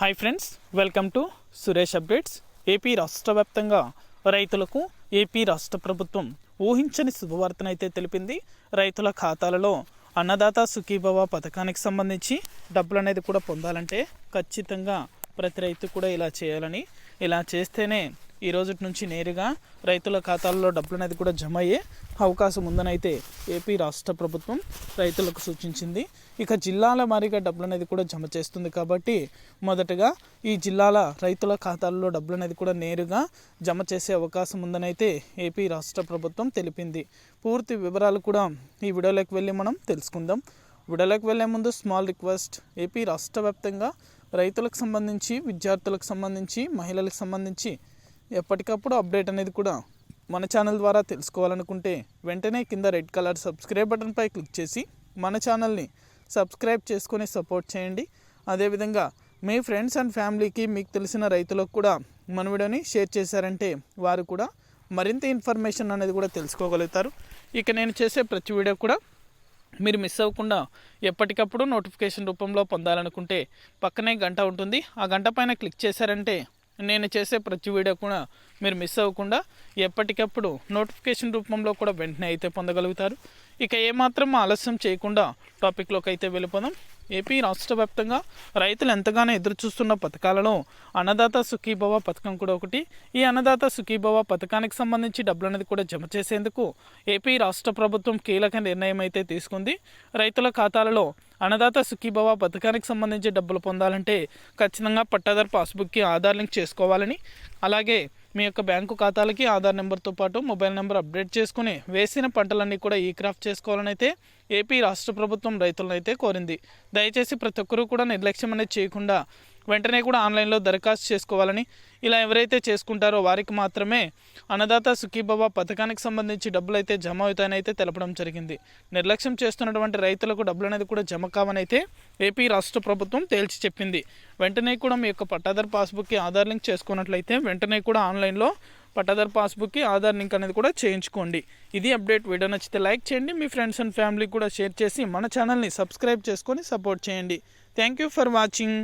Hi friends welcome to Suresh updates AP రాష్ట్ర వ్యాప్తంగా రైతులకు ఏపీ రాష్ట్ర ప్రభుత్వం ఊహించని శుభవార్తనైతే తెలిపింది. రైతుల ఖాతాలలో అన్నదాత సుఖీభవ పథకానికి సంబంధించి డబ్బులు అనేది కూడా పొందాలంటే ఖచ్చితంగా ప్రతి రైతు కూడా ఇలా చేయాలని. ఇలా చేస్తేనే ఈ రోజు నుంచి నేరుగా రైతుల ఖాతాల్లో డబ్బులు అనేది కూడా జమ అయ్యే అవకాశం ఉందనైతే ఏపీ రాష్ట్ర ప్రభుత్వం రైతులకు సూచించింది. ఇక జిల్లాల వారీగా డబ్బులు అనేది కూడా జమ చేస్తుంది కాబట్టి మొదటగా ఈ జిల్లాల రైతుల ఖాతాల్లో డబ్బులు అనేది కూడా నేరుగా జమ చేసే అవకాశం ఉందనైతే ఏపీ రాష్ట్ర ప్రభుత్వం తెలిపింది. పూర్తి వివరాలు కూడా ఈ వీడియోలోకి వెళ్ళి మనం తెలుసుకుందాం. వీడియోలోకి వెళ్ళే ముందు స్మాల్ రిక్వెస్ట్ ఏపీ రాష్ట్ర వ్యాప్తంగా రైతులకు సంబంధించి విద్యార్థులకు సంబంధించి మహిళలకు సంబంధించి ఎప్పటికప్పుడు అప్డేట్ అనేది కూడా మన ఛానల్ ద్వారా తెలుసుకోవాలనుకుంటే వెంటనే కింద రెడ్ కలర్ సబ్స్క్రైబ్ బటన్పై క్లిక్ చేసి మన ఛానల్ని సబ్స్క్రైబ్ చేసుకొని సపోర్ట్ చేయండి. అదేవిధంగా మీ ఫ్రెండ్స్ అండ్ ఫ్యామిలీకి మీకు తెలిసిన రైతులకు కూడా మన వీడియోని షేర్ చేశారంటే వారు కూడా మరింత ఇన్ఫర్మేషన్ అనేది కూడా తెలుసుకోగలుగుతారు. ఇక నేను చేసే ప్రతి వీడియో కూడా మీరు మిస్ అవ్వకుండా ఎప్పటికప్పుడు నోటిఫికేషన్ రూపంలో పొందాలనుకుంటే పక్కనే గంట ఉంటుంది. ఆ గంట పైన క్లిక్ చేశారంటే నేను చేసే ప్రతి వీడియో కూడా మీరు మిస్ అవ్వకుండా ఎప్పటికప్పుడు నోటిఫికేషన్ రూపంలో కూడా వెంటనే అయితే పొందగలుగుతారు. ఇక ఏమాత్రం ఆలస్యం చేయకుండా టాపిక్లోకి అయితే వెళ్ళిపోదాం. ఏపీ రాష్ట్ర వ్యాప్తంగా రైతులు ఎంతగానో ఎదురు చూస్తున్న పథకాలలో అన్నదాత సుఖీభవ పథకం కూడా ఒకటి. ఈ అన్నదాత సుఖీభవ పథకానికి సంబంధించి డబ్బులు అనేది కూడా జమ చేసేందుకు ఏపీ రాష్ట్ర ప్రభుత్వం కీలక నిర్ణయం అయితే తీసుకుంది. రైతుల ఖాతాలలో అన్నదాత సుఖీభవ పథకానికి సంబంధించి డబ్బులు పొందాలంటే ఖచ్చితంగా పట్టాదారు పాస్బుక్కి ఆధార్ లింక్ చేసుకోవాలని అలాగే మీ యొక్క బ్యాంకు ఖాతాలకి ఆధార్ నెంబర్తో పాటు మొబైల్ నెంబర్ అప్డేట్ చేసుకుని వేసిన పంటలన్నీ కూడా ఈ క్రాఫ్ట్ చేసుకోవాలని అయితే ఏపీ రాష్ట్ర ప్రభుత్వం రైతులను అయితే కోరింది. దయచేసి ప్రతి ఒక్కరూ కూడా నిర్లక్ష్యం అనేది చేయకుండా వెంటనే కూడా ఆన్లైన్లో దరఖాస్తు చేసుకోవాలని ఇలా ఎవరైతే చేసుకుంటారో వారికి మాత్రమే అన్నదాత సుఖీబాబా పథకానికి సంబంధించి డబ్బులు అయితే జమ అవుతాయని అయితే తెలపడం జరిగింది. నిర్లక్ష్యం చేస్తున్నటువంటి రైతులకు డబ్బులు అనేది కూడా జమ కావని అయితే ఏపీ రాష్ట్ర ప్రభుత్వం తేల్చి చెప్పింది. వెంటనే కూడా మీ యొక్క పట్టాదారు పాస్బుక్కి ఆధార్ లింక్ చేసుకున్నట్లయితే వెంటనే కూడా ఆన్లైన్లో పట్టాదారు పాస్బుక్కి ఆధార్ లింక్ అనేది కూడా చేయించుకోండి. ఇది అప్డేట్. వీడియో నచ్చితే లైక్ చేయండి. మీ ఫ్రెండ్స్ అండ్ ఫ్యామిలీకి కూడా షేర్ చేసి మన ఛానల్ని సబ్స్క్రైబ్ చేసుకొని సపోర్ట్ చేయండి. Thank you for watching.